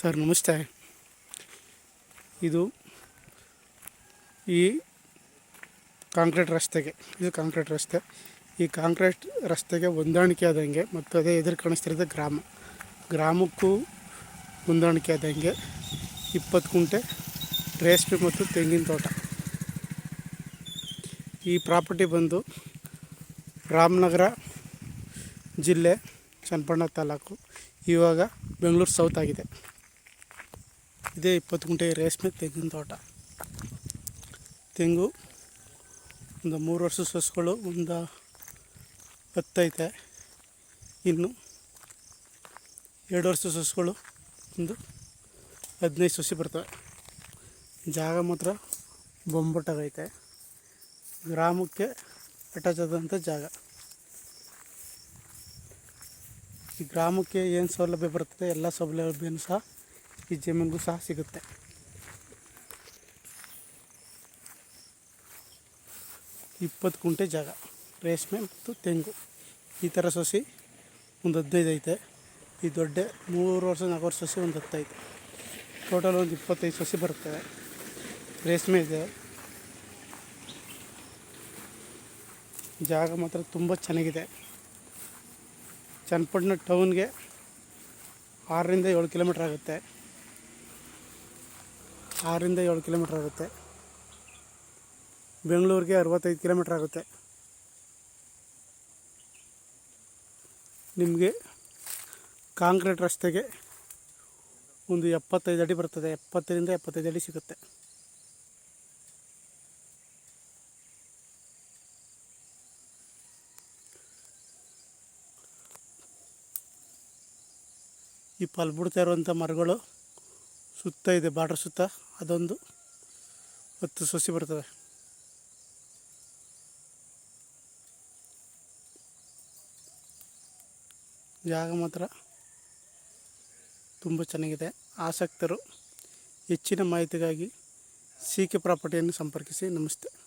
Sir, ನಮಸ್ತೆ. ಇದು ಈ ಕಾಂಕ್ರೀಟ್ ರಸ್ತೆಗೆ, ಇದು ಕಾಂಕ್ರೀಟ್ ರಸ್ತೆ. ಈ ಕಾಂಕ್ರೀಟ್ ರಸ್ತೆಗೆ ಹೊಂದಾಣಿಕೆ ಆದಂಗೆ ಮತ್ತು ಅದೇ ಎದುರು ಕಾಣಿಸ್ತಿರೋದು ಗ್ರಾಮ. ಗ್ರಾಮಕ್ಕೂ ಹೊಂದಾಣಿಕೆ ಆದಂಗೆ ಇಪ್ಪತ್ತು ಕುಂಟೆ ರೇಷ್ಮೆ ಮತ್ತು ತೆಂಗಿನ ತೋಟ. ಈ ಪ್ರಾಪರ್ಟಿ ಬಂದು ರಾಮನಗರ ಜಿಲ್ಲೆ ಚನ್ನಪಟ್ಟಣ ತಾಲೂಕು, ಇವಾಗ ಬೆಂಗಳೂರು ಸೌತ್ ಆಗಿದೆ. ಇದೇ ಇಪ್ಪತ್ತು ಗುಂಟೆ ರೇಷ್ಮೆ ತೆಂಗಿನ ತೋಟ ತೆಂಗು ಒಂದು ಮೂರು ವರ್ಷ ಸಸ್ಗಳು ಒಂದು ಹತ್ತೈತೆ ಇನ್ನು ಎರಡು ವರ್ಷ ಸಸ್ಗಳು ಒಂದು ಹದಿನೈದು ಸಸಿ ಬರ್ತವೆ ಜಾಗ ಮಾತ್ರ ಬೊಂಬಟ್ಟಾಗೈತೆ ಗ್ರಾಮಕ್ಕೆ ಅಟ್ಯಾಚ್ ಆದಂಥ ಜಾಗ ಈ ಗ್ರಾಮಕ್ಕೆ ಏನು ಸೌಲಭ್ಯ ಬರ್ತದೆ ಎಲ್ಲ ಸೌಲಭ್ಯನೂ ಸಹ ಈ ಜಮೀನಿಗೂ ಸಹ ಸಿಗುತ್ತೆ. ಇಪ್ಪತ್ತು ಕುಂಟೆ ಜಾಗ, ರೇಷ್ಮೆ ಮತ್ತು ತೆಂಗು. ಈ ಥರ ಸಸಿ ಒಂದು ಹದಿನೈದು ಐತೆ. ಈ ದೊಡ್ಡ ಮೂರು ವರ್ಷ, ನಾಲ್ಕು ವರ್ಷ ಸಸಿ ಒಂದು ಹತ್ತೈತೆ. ಟೋಟಲ್ ಒಂದು ಇಪ್ಪತ್ತೈದು ಸಸಿ ಬರುತ್ತೆ ರೇಷ್ಮೆ ಇದೆ. ಜಾಗ ಮಾತ್ರ ತುಂಬ ಚೆನ್ನಾಗಿದೆ. ಚನ್ನಪಟ್ಟಣ ಟೌನ್ಗೆ ಆರರಿಂದ ಏಳು ಕಿಲೋಮೀಟ್ರ್ ಆಗುತ್ತೆ. ಆರರಿಂದ ಏಳು ಕಿಲೋಮೀಟ್ರ್ ಆಗುತ್ತೆ. ಬೆಂಗಳೂರಿಗೆ ಅರವತ್ತೈದು ಕಿಲೋಮೀಟ್ರ್ ಆಗುತ್ತೆ. ನಿಮಗೆ ಕಾಂಕ್ರೀಟ್ ರಸ್ತೆಗೆ ಒಂದು ಎಪ್ಪತ್ತೈದು ಅಡಿ ಬರ್ತದೆ. ಎಪ್ಪತ್ತರಿಂದ ಎಪ್ಪತ್ತೈದು ಅಡಿ ಸಿಗುತ್ತೆ. ಈ ಪಲ್ಬಿಡ್ತಾ ಬಿಡ್ತಾ ಇರುವಂಥ ಮರಗಳು ಸುತ್ತ ಇದೆ, ಬಾರ್ಡ್ರ್ ಸುತ್ತ. ಅದೊಂದು ಹತ್ತು ಸಸಿ ಬರ್ತವೆ. ಜಾಗ ಮಾತ್ರ ತುಂಬ ಚೆನ್ನಾಗಿದೆ. ಆಸಕ್ತರು ಹೆಚ್ಚಿನ ಮಾಹಿತಿಗಾಗಿ ಸಿ ಕೆ ಪ್ರಾಪರ್ಟಿಯನ್ನು ಸಂಪರ್ಕಿಸಿ. ನಮಸ್ತೆ.